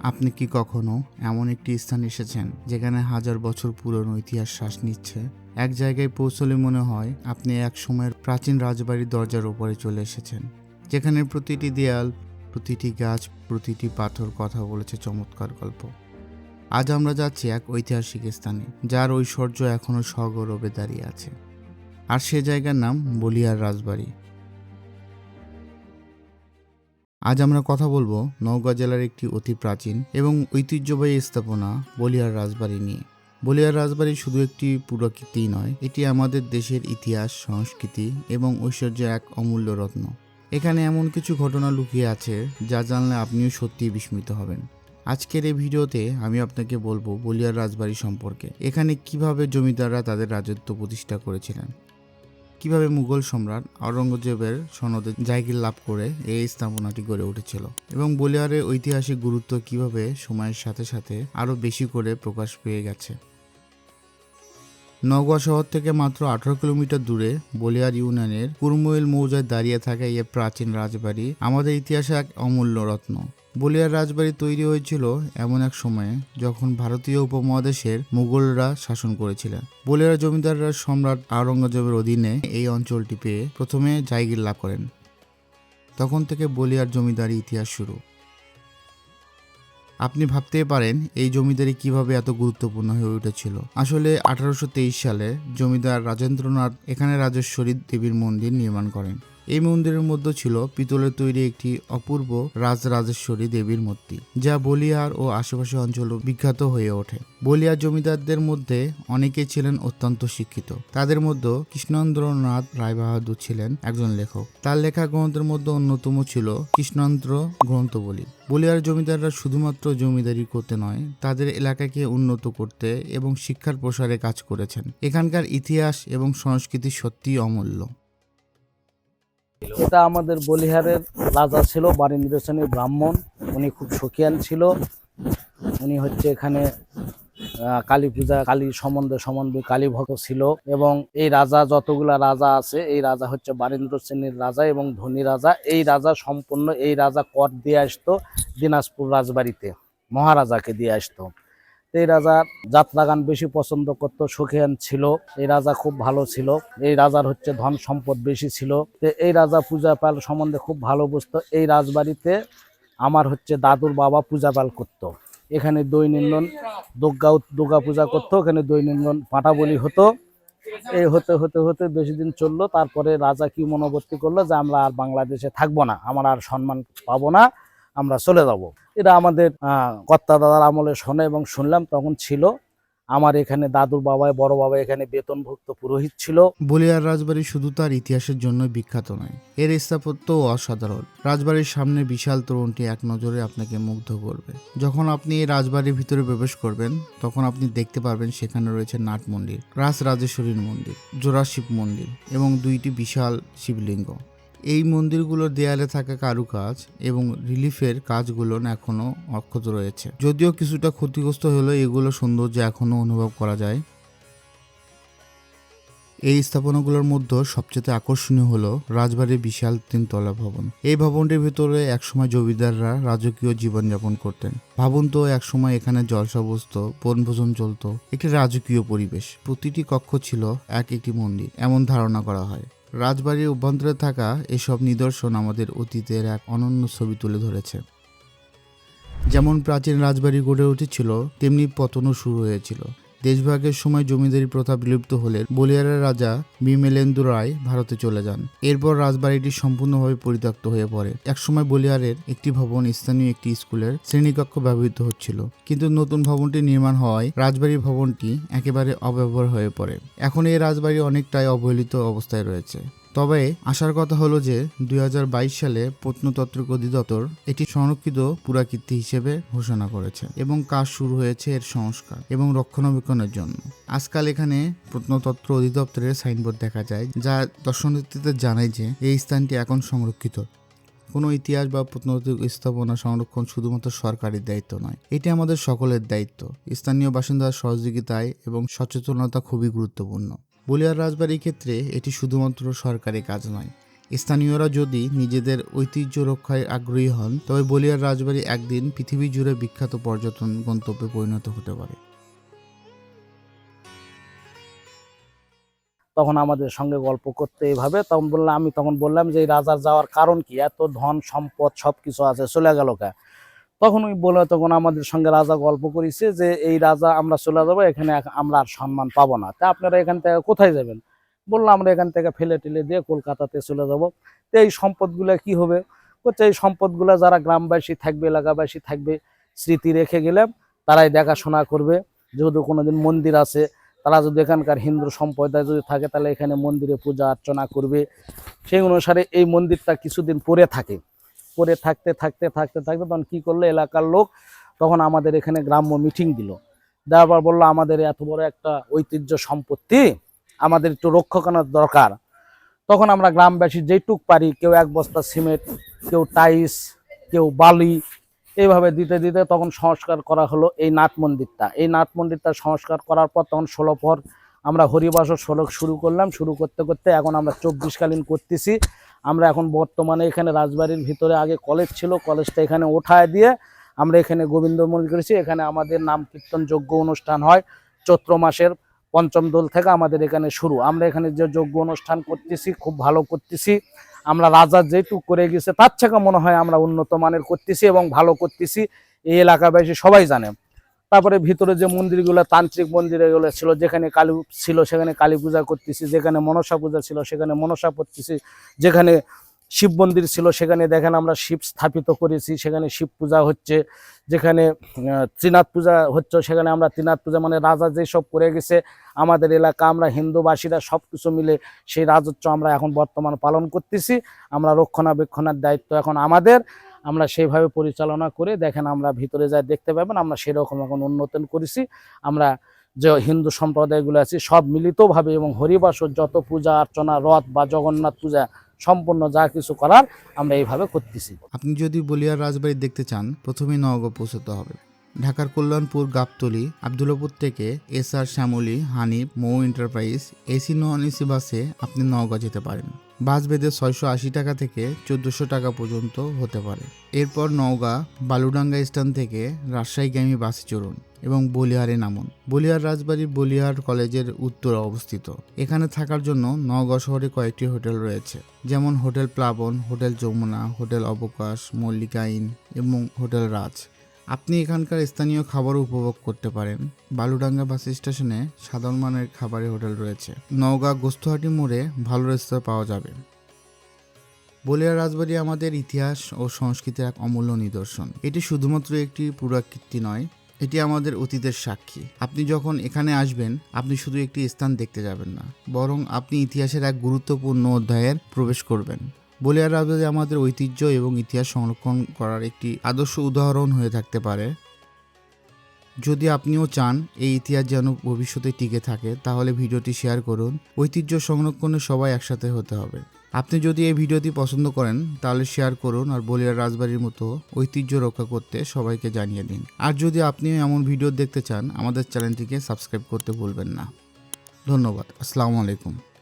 আপনি কি কখনো এমন একটি স্থান এসেছেন যেখানে হাজার বছর পুরনো ইতিহাস শ্বাস নিচ্ছে? এক জায়গায় পৌঁছলে মনে হয় আপনি এক সময়ের প্রাচীন রাজবাড়ির দরজার উপরে চলে এসেছেন, যেখানে প্রতিটি দেয়াল, প্রতিটি গাছ, প্রতিটি পাথর কথা বলেছে চমৎকার গল্প। আজ আমরা যাচ্ছি এক ঐতিহাসিক স্থানে, যার ঐশ্বর্য এখনও সগৌরবে দাঁড়িয়ে আছে। আর সে জায়গার নাম বলিয়ার রাজবাড়ি। আজ আমরা কথা বলব নওগাঁ জেলার একটি অতি প্রাচীন এবং ঐতিহ্যবাহী স্থাপনা বলিয়ার রাজবাড়ি নিয়ে। বলিয়ার রাজবাড়ি শুধু একটি পুরাকীর্তি নয়, এটি আমাদের দেশের ইতিহাস, সংস্কৃতি এবং ঐশ্বর্যের এক অমূল্য রত্ন। এখানে এমন কিছু ঘটনা লুকিয়ে আছে যা জানলে আপনিও সত্যিই বিস্মিত হবেন। আজকের এই ভিডিওতে আমি আপনাকে বলব বলিয়ার রাজবাড়ি সম্পর্কে। এখানে কীভাবে জমিদাররা তাদের রাজত্ব প্রতিষ্ঠা করেছিলেন? কীভাবে মুঘল সম্রাট আওরঙ্গজেবের সনদে জায়গির লাভ করে এই স্থাপনাটি গড়ে উঠেছিল এবং বলিয়ারের ঐতিহাসিক গুরুত্ব কীভাবে সময়ের সাথে সাথে আরও বেশি করে প্রকাশ পেয়ে গেছে? নওগাঁ শহর থেকে মাত্র আঠারো কিলোমিটার দূরে বলিয়ার ইউনিয়নের কুরমুইল মৌজায় দাঁড়িয়ে থাকা এই প্রাচীন রাজবাড়ি আমাদের ইতিহাসে এক অমূল্য রত্ন। বলিয়ার রাজবাড়ি তৈরি হয়েছিল এমন এক সময়ে যখন ভারতীয় উপমহাদেশের মুঘলরা শাসন করেছিলেন। বলিয়ার জমিদাররা সম্রাট আওরঙ্গজেবের অধীনে এই অঞ্চলটি পেয়ে প্রথমে জায়গির লাভ করেন। তখন থেকে বলিয়ার জমিদারি ইতিহাস শুরু। আপনি ভাবতেই পারেন এই জমিদারি কীভাবে এত গুরুত্বপূর্ণ হয়ে উঠেছিল। আসলে আঠারোশো তেইশ সালে জমিদার রাজেন্দ্রনাথ এখানে রাজেশ্বরী দেবীর মন্দির নির্মাণ করেন। এই মন্দিরের মধ্যে ছিল পিতলের তৈরি একটি অপূর্ব রাজরাজেশ্বরী দেবীর মূর্তি, যা বলিয়ার ও আশেপাশে অঞ্চল বিখ্যাত হয়ে ওঠে। বলিয়ার জমিদারদের মধ্যে অনেকেই ছিলেন অত্যন্ত শিক্ষিত। তাদের মধ্যে কৃষ্ণেন্দ্রনাথ রায়বাহাদুর ছিলেন একজন লেখক। তার লেখা গ্রন্থের মধ্যে অন্যতম ছিল কৃষ্ণান্ত্র গ্রন্থবলী বলিয়ার জমিদাররা শুধুমাত্র জমিদারি করতে নয়, তাদের এলাকাকে উন্নত করতে এবং শিক্ষার প্রসারে কাজ করেছেন। এখানকার ইতিহাস এবং সংস্কৃতি সত্যিই অমূল্য। এটা আমাদের বলিহারের রাজা ছিল বারীন্দ্র শ্রেণির ব্রাহ্মণ। উনি খুব সখিয়ান ছিল। উনি হচ্ছে এখানে কালী পূজা, কালী সম্বন্ধে সম্বন্ধে কালী ভক্ত ছিল এবং এই রাজা যতগুলা রাজা আছে, এই রাজা হচ্ছে বারেন্দ্র শ্রেণির রাজা এবং ধনী রাজা। এই রাজা সম্পূর্ণ, এই রাজা কর দিয়ে আসতো দিনাজপুর রাজবাড়িতে, মহারাজাকে দিয়ে আসতো। এই রাজা যাত্রা গান বেশি পছন্দ করতো সখিয়ান ছিল। এই রাজা খুব ভালো ছিল। এই রাজার হচ্ছে ধন সম্পদ বেশি ছিল। এই রাজা পূজা পাল সম্বন্ধে খুব ভালো বুঝতো। এই রাজবাড়িতে আমার হচ্ছে দাদুর বাবা পূজা পাল করতো। এখানে দৈনন্দিন দুর্গা দুর্গা পূজা করতো, এখানে দৈনন্দন পাটা বলি হতো। এই হতে হতে হতে বেশি দিন চলল। তারপরে রাজা কি মনোবর্তি করল যে, আমরা আর বাংলাদেশে থাকব না। আমরা আর সম্মান পাবো না। আমরা চলে যাব। এটা আমাদের কর্তা দাদার আমলে শোনে এবং শুনলাম, তখন ছিল আমার এখানে দাদুর বাবা বড় বাবা এখানে বেতনভুক্ত পুরোহিত ছিল। বলিয়ার রাজবাড়ি শুধু তার ইতিহাসের জন্য বিখ্যাত নয়, এর স্থাপত্য অসাধারণ। রাজবাড়ির সামনে বিশাল তোরণটি এক নজরে আপনাকে মুগ্ধ করবে। যখন আপনি এই রাজবাড়ির ভিতরে প্রবেশ করবেন, তখন আপনি দেখতে পারবেন সেখানে রয়েছে নাট মন্দির রাজ রাজেশ্বরীর মন্দির জোড়া শিব মন্দির এবং দুইটি বিশাল শিবলিঙ্গ। এই মন্দিরগুলোর দেয়ালে থাকা কারুকাজ এবং রিলিফের কাজগুলো এখনও অক্ষত রয়েছে। যদিও কিছুটা ক্ষতিগ্রস্ত হলেও এগুলো সৌন্দর্য এখনও অনুভব করা যায়। এই স্থাপনাগুলোর মধ্যে সবচেয়ে আকর্ষণীয় হলো রাজবাড়ির বিশাল তিনতলা ভবন। এই ভবনটির ভিতরে একসময় জমিদাররা রাজকীয় জীবনযাপন করতেন। ভাবুন তো, একসময় এখানে জলসা বসতো, বনভোজন চলতো, একটি রাজকীয় পরিবেশ। প্রতিটি কক্ষ ছিল এক একটি মন্দির, এমন ধারণা করা হয়। রাজবাড়ির অভ্যন্তরে থাকা এসব নিদর্শন আমাদের অতীতের এক অনন্য ছবি তুলে ধরেছে। যেমন প্রাচীন রাজবাড়ি গড়ে উঠেছিল, তেমনি পতনও শুরু হয়েছিল। দেশভাগের সময় জমিদারি প্রথা বিলুপ্ত হলে বলিয়ারের রাজা বিমেলেন্দু রায় ভারতে চলে যান। এরপর রাজবাড়িটি সম্পূর্ণভাবে পরিত্যক্ত হয়ে পড়ে। একসময় বলিয়ারের একটি ভবন স্থানীয় একটি স্কুলের শ্রেণীকক্ষ ব্যবহৃত হচ্ছিল। কিন্তু নতুন ভবনটি নির্মাণ হওয়ায় রাজবাড়ি ভবনটি একেবারে অব্যবহার হয়ে পড়ে। এখন এই রাজবাড়ি অনেকটাই অবহেলিত অবস্থায় রয়েছে। তবে আসার কথা হলো যে দুই হাজার বাইশ সালে প্রত্নতত্ত্ব অধিদপ্তর এটি সংরক্ষিত পুরাকীর্তি হিসেবে ঘোষণা করেছে এবং কাজ শুরু হয়েছে এর সংস্কার এবং রক্ষণাবেক্ষণের জন্য। আজকাল এখানে প্রত্নতত্ত্ব অধিদপ্তরের সাইনবোর্ড দেখা যায়, যা দর্শনার্থীদের জানায় যে এই স্থানটি এখন সংরক্ষিত। কোনো ইতিহাস বা প্রত্নতাত্ত্বিক স্থাপনা সংরক্ষণ শুধুমাত্র সরকারের দায়িত্ব নয়, এটি আমাদের সকলের দায়িত্ব। স্থানীয় বাসিন্দার সহযোগিতায় এবং সচেতনতা খুবই গুরুত্বপূর্ণ। বলিয়ার রাজবাড়ির ক্ষেত্রে এটি শুধুমাত্র সরকারি কাজ নয়। স্থানীয়রা যদি নিজেদের ঐতিহ্য রক্ষায় আগ্রহী হন, তবে বলিয়ার রাজবাড়ি একদিন পৃথিবী জুড়ে বিখ্যাত পর্যটন গন্তব্যে পরিণত হতে পারে। তখন আমাদের সঙ্গে গল্প করতে এইভাবে তখন বললাম, আমি তখন বললাম যে রাজার যাওয়ার কারণ কি? এত ধন সম্পদ সব কিছু আছে, চলে গেল কে? তখন ওই বলে তখন আমাদের সঙ্গে রাজা গল্প করেছে যে, এই রাজা আমরা চলে যাব, এখানে আমরা আর সম্মান পাবো না। তা আপনারা এখান থেকে কোথায় যাবেন? বললাম আমরা এখান থেকে ফেলে টেলে দিয়ে কলকাতাতে চলে যাব। তো এই সম্পদগুলো কি হবে? বলছে, এই সম্পদগুলো যারা গ্রামবাসী থাকবে, এলাকাবাসী থাকবে, স্মৃতি রেখে গেলে তারাই দেখাশোনা করবে। যেহেতু কোনোদিন মন্দির আছে, তারা যদি এখানকার হিন্দু সম্প্রদায় যদি থাকে, তাহলে এখানে মন্দিরে পূজা অর্চনা করবে। সেই অনুসারে এই মন্দিরটা কিছুদিন পরে থাকে। পরে থাকতে থাকতে থাকতে থাকতে তখন কি করল? এলাকার লোক তখন আমাদের এখানে গ্রাম্য মিটিং দিল। দেওয়ার বলল, আমাদের এত বড় একটা ঐতিহ্য সম্পত্তি, আমাদের একটু রক্ষা করার দরকার। তখন আমরা গ্রামবাসী যেটুক পারি, কেউ এক বস্তা সিমেন্ট, কেউ টাইস কেউ বালি, এইভাবে দিতে দিতে তখন সংস্কার করা হলো এই নাট মন্দিরটা। এই নাট মন্দিরটা সংস্কার করার পর তখন ষোলো পর আমরা হরিবাসর সড়ক শুরু করলাম। শুরু করতে করতে এখন আমরা চব্বিশকালীন করতেছি। আমরা এখন বর্তমানে এখানে রাজবাড়ির ভিতরে আগে কলেজ ছিল কলেজটা এখানে ওঠায় দিয়ে আমরা এখানে গোবিন্দ মন্দির করেছি। এখানে আমাদের নাম কীর্তন যজ্ঞ অনুষ্ঠান হয়, চৈত্র মাসের পঞ্চম দোল থেকে আমাদের এখানে শুরু। আমরা এখানে যে যজ্ঞ অনুষ্ঠান করতেছি, খুব ভালো করতেছি। আমরা রাজা যেটুক করে গেছে, তার থেকে মনে হয় আমরা উন্নত মানের করতেছি এবং ভালো করতেছি। এই এলাকাবাসী সবাই জানে। তারপরে ভিতরে যে মন্দিরগুলো, তান্ত্রিক মন্দির এগুলো ছিল, যেখানে কালী ছিল, সেখানে কালী পূজা করতেছি, যেখানে মনসা পূজা ছিল, সেখানে মনসা করতেছি, যেখানে শিব মন্দির ছিল, সেখানে দেখেন আমরা শিব স্থাপিত করেছি, সেখানে শিব পূজা হচ্ছে, যেখানে ত্রিনাথ পূজা হচ্ছে, সেখানে আমরা ত্রিনাথ পূজা মানে রাজা যেসব করে গেছে, আমাদের এলাকা, আমরা হিন্দুবাসীরা সব কিছু মিলে সেই রাজত্ব আমরা এখন বর্তমান পালন করতেছি, আমরা রক্ষণাবেক্ষণের দায়িত্ব এখন আমাদের আমরা সেইভাবে পরিচালনা করে দেখেন আমরা ভিতরে যাই দেখতে পাবেন, আমরা সেরকম এখন উন্নতন করেছি। আমরা যে হিন্দু সম্প্রদায়গুলো আছে, সব মিলিতভাবে এবং হরিবাসর যত পূজা অর্চনা, রথ বা জগন্নাথ পূজা সম্পূর্ণ যা কিছু করার আমরা এইভাবে করতেছি। আপনি যদি বলিয়ার রাজবাড়ি দেখতে চান, প্রথমেই নওগাঁ পৌঁছতে হবে। ঢাকার কল্যাণপুর, গাবতলি আবদুল্লাপুর থেকে S R Shyamoli, Hanif, Mou enterprise, AC non AC বাসে আপনি নওগাঁ যেতে পারেন। বাস বেঁধে ছয়শো আশি টাকা থেকে চোদ্দোশো টাকা পর্যন্ত হতে পারে। এরপর নওগাঁ, বালুডাঙ্গা স্ট্যান্ড থেকে রাজশাহীগামী বাসে চড়ুন এবং বলিহারে নামুন। বলিহার রাজবাড়ি বলিহার কলেজের উত্তরে অবস্থিত। এখানে থাকার জন্য নওগাঁ শহরে কয়েকটি হোটেল রয়েছে, যেমন হোটেল প্লাবন, hotel Jamuna, hotel Abokash, Mallika inn এবং হোটেল রাজ। আপনি এখানকার স্থানীয় খাবার উপভোগ করতে পারেন। বালুডাঙ্গা বাস স্টেশনে সাধারণ মানের খাবারের হোটেল রয়েছে। নওগাঁ গোস্তহাটি মোড়ে ভালো রেস্তোরাঁ পাওয়া যাবে। বলিয়া রাজবাড়ি আমাদের ইতিহাস ও সংস্কৃতির এক অমূল্য নিদর্শন। এটি শুধুমাত্র একটি পুরাকীর্তি নয়, এটি আমাদের অতীতের সাক্ষী। আপনি যখন এখানে আসবেন, আপনি শুধু একটি স্থান দেখতে যাবেন না, বরং আপনি ইতিহাসের এক গুরুত্বপূর্ণ অধ্যায়ের প্রবেশ করবেন। বলিয়ার রাজবাড়ি আমাদের ঐতিহ্য এবং ইতিহাস সংরক্ষণ করার একটি আদর্শ উদাহরণ হয়ে থাকতে পারে। যদি আপনিও চান এই ইতিহাস যেন ভবিষ্যতে টিকে থাকে, তাহলে ভিডিওটি শেয়ার করুন। ঐতিহ্য সংরক্ষণে সবাই একসাথে হতে হবে। আপনি যদি এই ভিডিওটি পছন্দ করেন, তাহলে শেয়ার করুন আর বলিয়ার রাজবাড়ির মতো ঐতিহ্য রক্ষা করতে সবাইকে জানিয়ে দিন। আর যদি আপনিও এমন ভিডিও দেখতে চান, আমাদের চ্যানেলটিকে সাবস্ক্রাইব করতে ভুলবেন না। ধন্যবাদ। আসসালামু আলাইকুম।